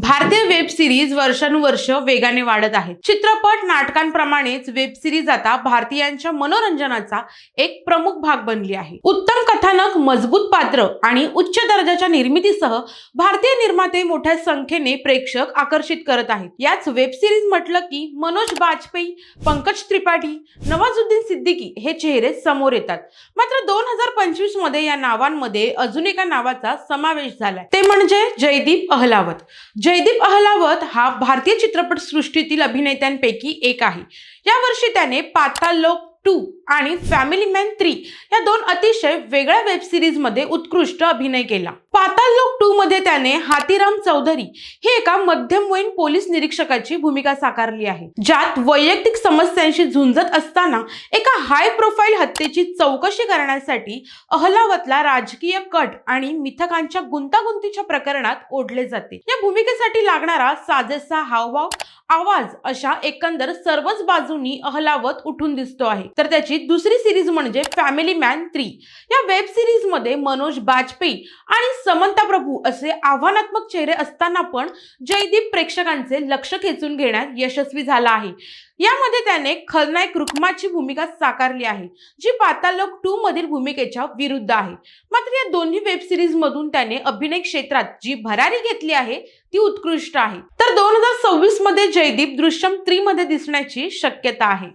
भारतीय web series वर्षानुवर्ष वेगाने वाढत आहेत चित्रपट नाटकांप्रमाणेच वेब सिरीज आता भारतीयांच्या मनोरंजनाचा एक प्रमुख भाग बनली आहे. उत्तम कथानक मजबूत पात्र आणि उच्च दर्जाच्या निर्मितीसह भारतीय निर्माते मोठ्या संख्येने प्रेक्षक आकर्षित करत आहेत. याच वेब सिरीज म्हटलं की मनोज बाजपेयी पंकज त्रिपाठी नवाजुद्दीन सिद्दीकी हे चेहरे समोर येतात. मात्र दोन हजार पंचवीसमध्ये या नावांमध्ये अजून एका नावाचा समावेश झालाय. ते म्हणजे जयदीप अहलावत. जयदीप अहलावत हा भारतीय चित्रपटसृष्टीतील अभिनेत्यांपैकी एक आहे. यावर्षी त्याने पाताल लोक टू आणि फॅमिली मॅन थ्री या दोन अतिशय वेगळ्या वेब सिरीजमध्ये उत्कृष्ट अभिनय केला. पाताल लोक टू मध्ये त्याने हातीराम चौधरी ही एका मध्यमवयीन पोलीस निरीक्षकाची भूमिका साकारली आहे. ज्यात वैयक्तिक समस्यांशी झुंजत असताना एका हाय प्रोफाईल हत्येची चौकशी करण्यासाठी अहलावतला राजकीय कट आणि मिथकांच्या गुंतागुंतीच्या प्रकरणात ओढले जाते. या भूमिकेसाठी लागणारा साजेसा हावभाव आवाज अशा एकंदर सर्वच बाजूंनी अहलावत उठून दिसतो आहे. तर त्याची दुसरी सिरीज म्हणजे फॅमिली मॅन थ्री या वेब सिरीजमध्ये मनोज बाजपेयी आणि समंता प्रभू असे आव्हानात्मक चेहरे असताना पण जयदीप प्रेक्षकांचे लक्ष खेचून घेण्यात यशस्वी झाला आहे. यामध्ये त्याने खलनायक रुक्माची भूमिका साकारली आहे जी पातालोक टू मधील भूमिकेच्या विरुद्ध आहे. मात्र या दोन्ही वेब सिरीज मधून त्याने अभिनय क्षेत्रात जी भरारी घेतली आहे ती उत्कृष्ट आहे. तर दोन हजार सव्वीसमध्ये जयदीप दृश्यम थ्री मध्ये दिसण्याची शक्यता आहे.